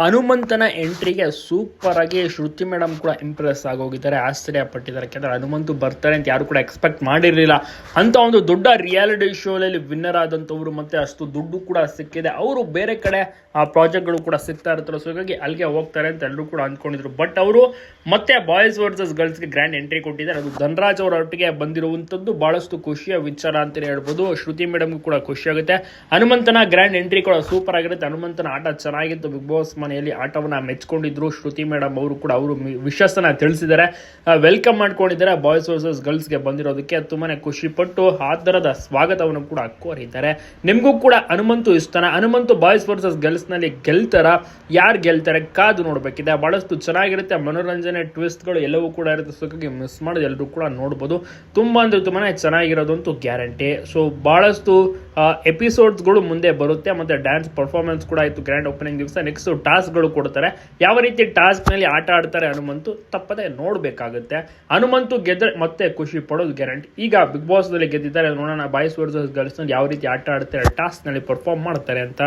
ಹನುಮಂತನ ಎಂಟ್ರಿಗೆ ಸೂಪರ್ ಆಗಿ ಶ್ರುತಿ ಮೇಡಮ್ ಕೂಡ ಇಂಪ್ರೆಸ್ ಆಗೋಗಿದ್ದಾರೆ ಆಶ್ಚರ್ಯ ಪಟ್ಟಿದ್ದಾರೆ ಯಾಕಂದ್ರೆ ಹನುಮಂತು ಬರ್ತಾರೆ ಅಂತ ಯಾರು ಕೂಡ ಎಕ್ಸ್ಪೆಕ್ಟ್ ಮಾಡಿರಲಿಲ್ಲ. ಅಂತ ಒಂದು ದೊಡ್ಡ ರಿಯಾಲಿಟಿ ಶೋನಲ್ಲಿ ವಿನ್ನರ್ ಆದಂಥವ್ರು ಮತ್ತೆ ಅಷ್ಟು ದುಡ್ಡು ಕೂಡ ಸಿಕ್ಕಿದೆ. ಅವರು ಬೇರೆ ಕಡೆ ಆ ಪ್ರಾಜೆಕ್ಟ್ಗಳು ಕೂಡ ಸಿಗ್ತಾ ಇರ್ತಾರೆ ಸೊ ಹೀಗಾಗಿ ಅಲ್ಲಿಗೆ ಹೋಗ್ತಾರೆ ಅಂತ ಎಲ್ಲರೂ ಕೂಡ ಅಂದ್ಕೊಂಡಿದ್ರು ಬಟ್ ಅವರು ಮತ್ತೆ ಬಾಯ್ಸ್ ವರ್ಸಸ್ ಗರ್ಲ್ಸ್ಗೆ ಗ್ರ್ಯಾಂಡ್ ಎಂಟ್ರಿ ಕೊಟ್ಟಿದ್ದಾರೆ. ಅದು ಧನರಾಜ್ ಅವರ ಒಟ್ಟಿಗೆ ಬಂದಿರುವಂಥದ್ದು ಬಹಳಷ್ಟು ಖುಷಿಯ ವಿಚಾರ ಅಂತಲೇ ಹೇಳ್ಬೋದು. ಶ್ರುತಿ ಮೇಡಮ್ಗೂ ಕೂಡ ಖುಷಿ ಆಗುತ್ತೆ. ಹನುಮಂತನ ಗ್ರ್ಯಾಂಡ್ ಎಂಟ್ರಿ ಕೂಡ ಸೂಪರ್ ಆಗಿರುತ್ತೆ. ಹನುಮಂತನ ಆಟ ಚೆನ್ನಾಗಿತ್ತು. ಬಿಗ್ ಬಾಸ್ ಮನೆಯಲ್ಲಿ ಆಟವನ್ನ ಮೆಚ್ಕೊಂಡಿದ್ರು. ಶ್ರುತಿ ಮೇಡಮ್ ಅವರು ಕೂಡ ಅವರು ವಿಶ್ವಾಸನ ತಿಳಿಸಿದ್ದಾರೆ. ವೆಲ್ಕಮ್ ಮಾಡ್ಕೊಂಡಿದ್ದಾರೆ. ಬಾಯ್ಸ್ ವರ್ಸಸ್ ಗರ್ಲ್ಸ್ಗೆ ಬಂದಿರೋದಕ್ಕೆ ತುಂಬಾನೇ ಖುಷಿ ಪಟ್ಟು ಆ ಥರದ ಸ್ವಾಗತವನ್ನು ಕೂಡ ಕೋರಿದ್ದಾರೆ. ನಿಮಗೂ ಕೂಡ ಹನುಮಂತು ಇಷ್ಟನ? ಹನುಮಂತು ಬಾಯ್ಸ್ ವರ್ಸಸ್ ಗರ್ಲ್ಸ್ನಲ್ಲಿ ಗೆಲ್ತಾರ? ಯಾರು ಗೆಲ್ತಾರೆ? ಕಾದು ನೋಡಬೇಕಿದೆ. ಬಹಳಷ್ಟು ಚೆನ್ನಾಗಿರುತ್ತೆ. ಮನೋರಂಜನೆ ಟ್ವಿಸ್ಟ್ಗಳು ಎಲ್ಲವೂ ಕೂಡ ಇರುತ್ತೆ. ಸುಖಕ್ಕೆ ಮಿಸ್ ಮಾಡೋದು ಎಲ್ಲರೂ ಕೂಡ ನೋಡ್ಬೋದು. ತುಂಬ ಅಂದರೆ ತುಂಬಾ ಚೆನ್ನಾಗಿರೋದಂತೂ ಗ್ಯಾರಂಟಿ ಸೊ ಭಾಳಷ್ಟು ಎಪಿಸೋಡ್ಸ್ಗಳು ಮುಂದೆ ಬರುತ್ತೆ, ಮತ್ತು ಡ್ಯಾನ್ಸ್ ಪರ್ಫಾರ್ಮೆನ್ಸ್ ಕೂಡ ಆಯಿತು ಗ್ರ್ಯಾಂಡ್ ಓಪನಿಂಗ್ ದಿವಸ. ನೆಕ್ಸ್ಟ್ ಟಾಸ್ಕ್ಗಳು ಕೊಡ್ತಾರೆ. ಯಾವ ರೀತಿ ಟಾಸ್ಕ್ನಲ್ಲಿ ಆಟ ಆಡ್ತಾರೆ ಹನುಮಂತು ತಪ್ಪದೆ ನೋಡಬೇಕಾಗುತ್ತೆ. ಹನುಮಂತು ಗೆದ್ರೆ ಮತ್ತೆ ಖುಷಿ ಪಡೋದು ಗ್ಯಾರಂಟಿ ಈಗ ಬಿಗ್ ಬಾಸ್ನಲ್ಲಿ ಗೆದ್ದಿದ್ದಾರೆ. ನೋಡೋಣ ಬಾಯ್ಸ್ ವರ್ಸಸ್ ಗರ್ಲ್ಸ್ನಲ್ಲಿ ಯಾವ ರೀತಿ ಆಟ ಆಡ್ತಾರೆ ಟಾಸ್ಕ್ನಲ್ಲಿ ಪರ್ಫಾರ್ಮ್ ಮಾಡ್ತಾರೆ ಅಂತ.